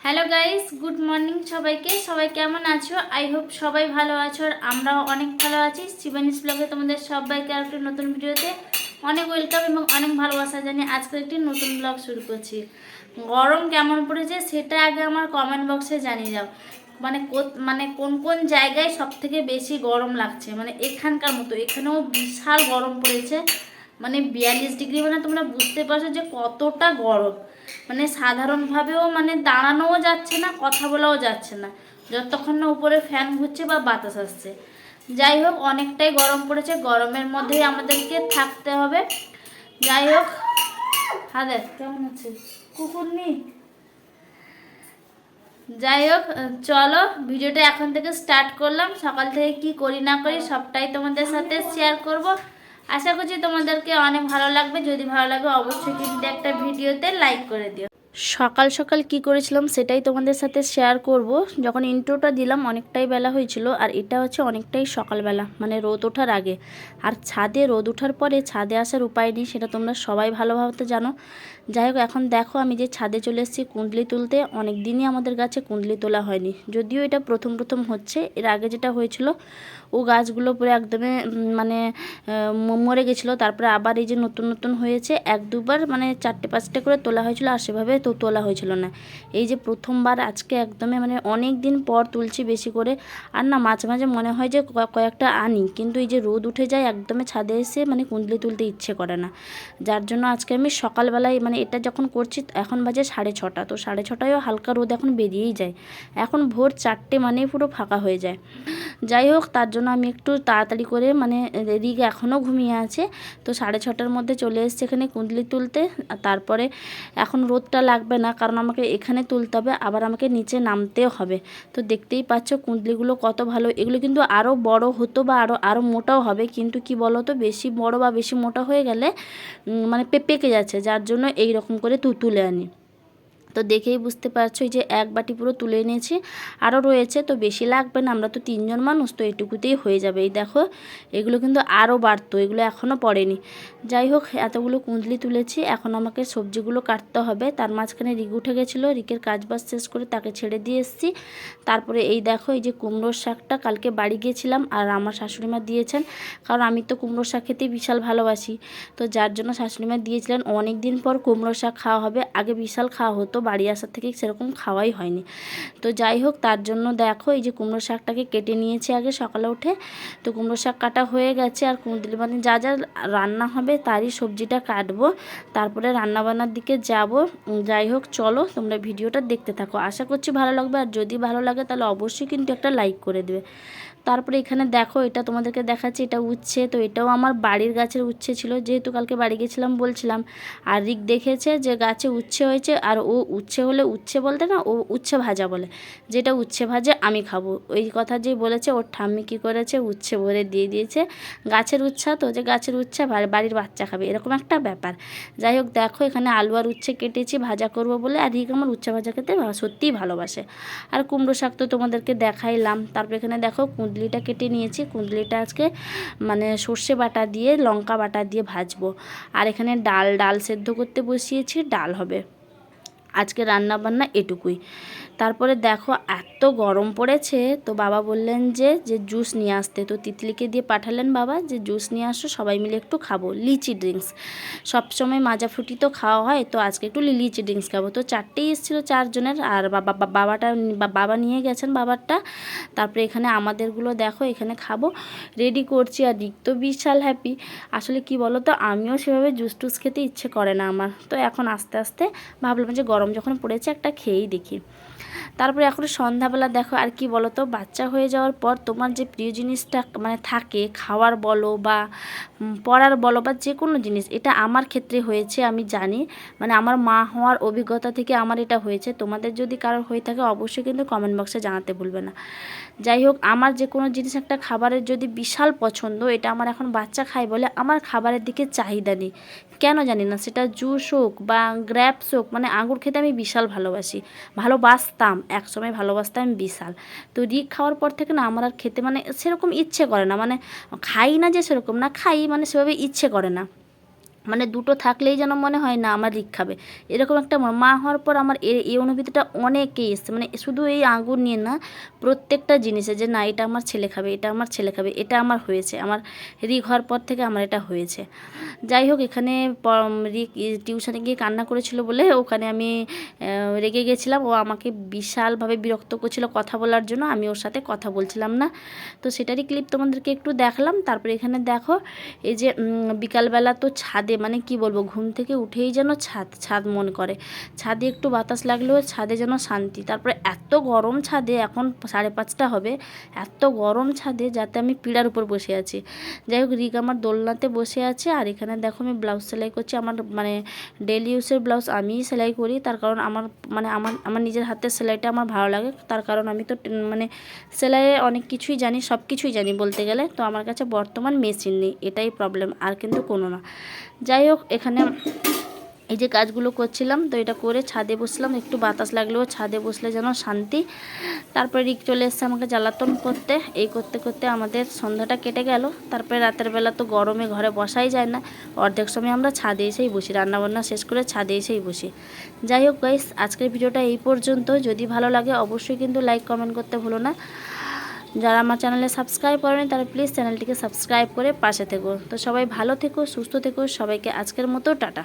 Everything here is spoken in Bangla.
হ্যালো গাইস গুড মর্নিং সবাইকে। সবাই কেমন আছো? আই হোপ সবাই ভালো আছো আর আমরাও অনেক ভালো আছি। শিবানিস ব্লগে তোমাদের সবাইকে আর একটি নতুন ভিডিওতে অনেক ওয়েলকাম এবং অনেক ভালোবাসা জানিয়ে আজকে একটি নতুন ব্লগ শুরু করছি। গরম কেমন পড়েছে সেটা আগে আমার কমেন্ট বক্সে জানিয়ে যাও মানে মানে কোন কোন জায়গায় সব থেকে বেশি গরম লাগছে? মানে এখানকার মতো, এখানেও বিশাল গরম পড়েছে। মানে বিয়াল্লিশ ডিগ্রি মানে তোমরা বুঝতে পারছ যে কতটা গরম। মানে সাধারণভাবেও মানে দাঁড়ানোও যাচ্ছে না, কথা বলাও যাচ্ছে না। যতক্ষণ না উপরে ফ্যান ঘুরছে বা বাতাস আসছে। যাই হোক, অনেকটাই গরম পড়েছে। গরমের মধ্যেই আমাদেরকে থাকতে হবে। যাই হোক হাদের কেমন আছে কুকুর নেই যাই হোক, চলো, ভিডিওটা এখন থেকে স্টার্ট করলাম। সকাল থেকে কি করি না করি সবটাই তোমাদের সাথে শেয়ার করব। আশা করছি তোমাদেরকে অনেক ভালো লাগবে। যদি ভালো লাগে অবশ্যই কিন্তু একটা ভিডিওতে লাইক করে দিও। সকাল সকাল কি করেছিলাম সেটাই তোমাদের সাথে শেয়ার করব। যখন ইন্ট্রোটা দিলাম অনেকটাই বেলা হয়েছিল আর এটা হচ্ছে অনেকটাই সকালবেলা মানে রোদ ওঠার আগে। আর ছাদে রোদ ওঠার পরে ছাদে আসার উপায় নেই, সেটা তোমরা সবাই ভালোভাবে জানো। যাই হোক, এখন দেখো আমি যে ছাদে চলে এসেছি কুণ্ডলি তুলতে। অনেক দিনই আমাদের গাছে কুণ্ডলি তোলা হয়নি। যদিও এটা প্রথম প্রথম হচ্ছে। এর আগে যেটা হয়েছিল, ও গাছগুলো পুরো একদমই মানে মরে গেছিল। তারপরে আবার এই যে নতুন নতুন হয়েছে, এক দুবার মানে চারটে, পাঁচটা করে তোলা হয়েছিল আর সেভাবে তো তোলা হয়েছিল না। এই যে প্রথমবার আজকে একদমই মানে অনেক দিন পর তুলছি বেশি করে। আর না, মাঝে মাঝে মনে হয় যে কয়েকটা আনি। কিন্তু এই যে রোদ উঠে যায় একদমই ছাদে এসে মানে কুণ্ডলি তুলতে ইচ্ছে করে না। যার জন্য আজকে আমি সকালবেলায় মানে এটা যখন করছি এখন বাজে সাড়ে ছটা। তো সাড়ে ছটায়ও হালকা রোদ এখন বেরিয়েই যায়। এখন ভোর চারটে মানেই পুরো ফাঁকা হয়ে যায়। যাই হোক, তার জন্য আমি একটু তাড়াতাড়ি করে মানে রিগ এখনও ঘুমিয়ে আছে। তো সাড়ে ছটার মধ্যে চলে এসছে এখানে কুঁদলি তুলতে। তারপরে এখন রোদটা লাগবে না, কারণ আমাকে এখানে তুলতে হবে, আবার আমাকে নিচে নামতেও হবে। তো দেখতেই পাচ্ছ কুণ্ডলিগুলো কত ভালো। এগুলো কিন্তু আরও বড় হতো বা আরও আরও মোটাও হবে, কিন্তু কি বলো তো বেশি বড় বা বেশি মোটা হয়ে গেলে মানে পে- পেকে যাচ্ছে। যার জন্য এই রকম করে তু তুলে আনি। তো দেখেই বুঝতে পারছ যে এক বাটি পুরো তুলে এনেছি আরও রয়েছে, তো বেশি লাগবে না, আমরা তো তিনজন মানুষ, তো এটুকুতেই হয়ে যাবে। এই দেখো, এগুলো কিন্তু আরও বাড়তো, এগুলো এখনও পড়েনি। যাই হোক, এতগুলো কুঁদলি তুলেছি, এখন আমাকে সবজিগুলো কাটতে হবে। তার মাঝখানে রিক উঠে গেছিল, রিকের কাজ বাজ শেষ করে তাকে ছেড়ে দিয়ে এসেছি। তারপরে এই দেখো, এই যে কুমড়োর শাকটা, কালকে বাড়ি গিয়েছিলাম আর আমার শাশুড়ি মা দিয়েছেন, কারণ আমি তো কুমড়ো শাক খেতে বিশাল ভালোবাসি। তো যার জন্য শাশুড়ি মা দিয়েছিলেন অনেক দিন পর কুমড়ো শাক খাওয়া হবে, আগে বিশাল খাওয়া হতো বাড়ি আসার থেকে সেরকম খাওয়াই হয়নি। তো যাই হোক, তার জন্য দেখো, এই যে কুমড়ো শাকটাকে কেটে নিয়েছি আগে সকালে উঠে। তো কুমড়ো শাক কাটা হয়ে গেছে, আর কুঁদলি মানে যা যা রান্না হবে তারই সবজিটা কাটবো। তারপরে রান্নাবান্নার দিকে যাব। যাই হোক, চলো তোমরা ভিডিওটা দেখতে থাকো। আশা করছি ভালো লাগবে, আর যদি ভালো লাগে তাহলে অবশ্যই কিন্তু একটা লাইক করে দেবে। তারপরে এখানে দেখো, এটা তোমাদেরকে দেখাচ্ছি, এটা উচ্ছে। তো এটাও আমার বাড়ির গাছের উচ্ছে ছিল। যেহেতু কালকে বাড়ি গেছিলাম বলছিলাম, আর রিক দেখেছে যে গাছে উচ্ছে হয়েছে, আর ও উচ্ছে হলে উচ্ছে বলতে না, ও উচ্ছে ভাজা বলে। যেটা উচ্ছে ভাজা আমি খাব। ওই কথা যে বলেছে, ওর ঠাম্মি কী করেছে? উচ্ছে ভরে দিয়ে দিয়েছে। গাছের উচ্ছা তো, যে গাছের উচ্ছে বাড়ির বাচ্চা খাবে, এরকম একটা ব্যাপার। যাই হোক, দেখো, এখানে আলু আর উচ্ছে কেটেছি, ভাজা করব বলে। আর রিক আমার উচ্ছে ভাজা খেতে সত্যিই ভালোবাসে। আর কুমড়ো শাক তো তোমাদেরকে দেখাইলাম। তারপর এখানে দেখো, কুঁদলিটা কেটে নিয়েছি। কুঁদলিটা আজকে মানে সর্ষে বাটা দিয়ে, লঙ্কা বাটা দিয়ে ভাজবো। আর এখানে ডাল ডাল সেদ্ধ করতে বসিয়েছি, ডাল হবে। আজকে রান্না বান্না এটুকুই। তারপরে দেখো এত গরম পড়েছে, তো বাবা বললেন যে যে জুস নিয়ে আসতে। তো তিতলিকে দিয়ে পাঠালেন বাবা যে জুস নিয়ে আসো, সবাই মিলে একটু খাব লিচি ড্রিঙ্কস সবসময় মাজা ফুটি তো খাওয়া হয়, তো আজকে একটু লিচি ড্রিঙ্কস খাব। তো চারটেই এসেছিল চারজনের, আর বাবা বাবাটা বাবা নিয়ে গেছেন বাবারটা। তারপরে এখানে আমাদেরগুলো দেখো, এখানে খাব। রেডি করছি, আর রিক তো বিশাল হ্যাপি আসলে কি বলো তো আমিও সেভাবে জুস টুস খেতে ইচ্ছে করে না আমার। তো এখন আস্তে আস্তে ভাবলাম যে গরম যখন পড়েছে, একটা খেয়েই দেখি। তারপরে এখন সন্ধ্যাবেলা দেখো আর কি বলো তো বাচ্চা হয়ে যাওয়ার পর তোমার যে প্রিয় জিনিসটা মানে থাকে, খাওয়ার বলো বা পড়ার বলো বা যে কোনো জিনিস, এটা আমার ক্ষেত্রে হয়েছে আমি জানি। মানে আমার মা হওয়ার অভিজ্ঞতা থেকে আমার এটা হয়েছে। তোমাদের যদি কারোর হয়ে থাকে অবশ্যই কিন্তু কমেন্ট বক্সে জানাতে ভুলবে না। যাই হোক, আমার যে কোনো জিনিস একটা খাবারের যদি বিশাল পছন্দ, এটা আমার এখন বাচ্চা খায় বলে আমার খাবারের দিকে চাহিদা নেই। কেন জানি না? সেটা জুস হোক বা গ্র্যাপস হোক মানে আঙুর খেতে আমি বিশাল ভালোবাসি। ভালোবাসতাম। একসময় ভালোবাসতাম বিশাল। তো রিক খাওয়ার পর থেকে না আমার আর খেতে মানে সেরকম ইচ্ছে করে না। মানে খাই না যে সেরকম না, খাই মানে সেভাবে ইচ্ছে করে না। মানে দুটো থাকলেই যেন মনে হয়, না, আমার রিক খাবে। এরকম একটা মা- হওয়ার পর আমার এ- এই অনুভূতিটা অনেকেই এসছে। মানে শুধু এই আঙুর নিয়ে না, প্রত্যেকটা জিনিসে যে, না, এটা আমার ছেলে খাবে, এটা আমার ছেলে খাবে, এটা আমার হয়েছে। আমার রিক হওয়ার পর থেকে আমার এটা হয়েছে। যাই হোক, এখানে রিক টিউশনে গিয়ে কান্না করেছিল বলে ওখানে আমি রেগে গেছিলাম। ও আমাকে বিশালভাবে বিরক্ত করছিল কথা বলার জন্য, আমি ওর সাথে কথা বলছিলাম না। তো সেটারই ক্লিপ তোমাদেরকে একটু দেখলাম। তারপরে এখানে দেখো, এই যে বিকালবেলা তো ছাদে মানে কি বলব, ঘুম থেকে উঠেই যেন ছাদ ছাদ মন করে। ছাদে একটু বাতাস লাগলেও ছাদে যেন শান্তি। তারপরে এত গরম ছাদে, এখন সাড়ে পাঁচটা হবে, এত গরম ছাদে যাতে আমি পিড়ার উপর বসে আছি। যাই হোক, রিক আমার দোলনাতে বসে আছে, আর এখানে দেখো আমি ব্লাউজ সেলাই করছি। আমার মানে ডেলি ইউজের ব্লাউজ আমিই সেলাই করি। তার কারণ আমার মানে আমার আমার নিজের হাতের সেলাইটা আমার ভালো লাগে। তার কারণ আমি তো মানে সেলাইয়ে অনেক কিছুই জানি সব কিছুই জানি বলতে গেলে। তো আমার কাছে বর্তমান মেশিন নেই, এটাই প্রবলেম আর কিন্তু কোনো না। যাই হোক এখানে এই যে কাজগুলো করছিলাম, তো এটা করে ছাদে বসলাম। একটু বাতাস লাগলেও ছাদে বসলে যেন শান্তি। তারপরে রিক চলে এসছে আমাকে জ্বালাতন করতে। এই করতে করতে আমাদের সন্ধ্যাটা কেটে গেল। তারপরে রাতের বেলা তো গরমে ঘরে বসাই যায় না। অর্ধেক সময় আমরা ছাদে এসেই বসি, রান্নাবান্না শেষ করে ছাদে এসেই বসি। যাই হোক গাইস আজকের ভিডিওটা এই পর্যন্ত। যদি ভালো লাগে অবশ্যই কিন্তু লাইক কমেন্ট করতে ভুলো না। যারা আমার চ্যানেলে সাবস্ক্রাইব করেনি, তারা প্লিজ চ্যানেলটিকে সাবস্ক্রাইব করে পাশে থেকো। তো সবাই ভালো থেকো, সুস্থ থেকো, সবাইকে আজকের মতো, টাটা।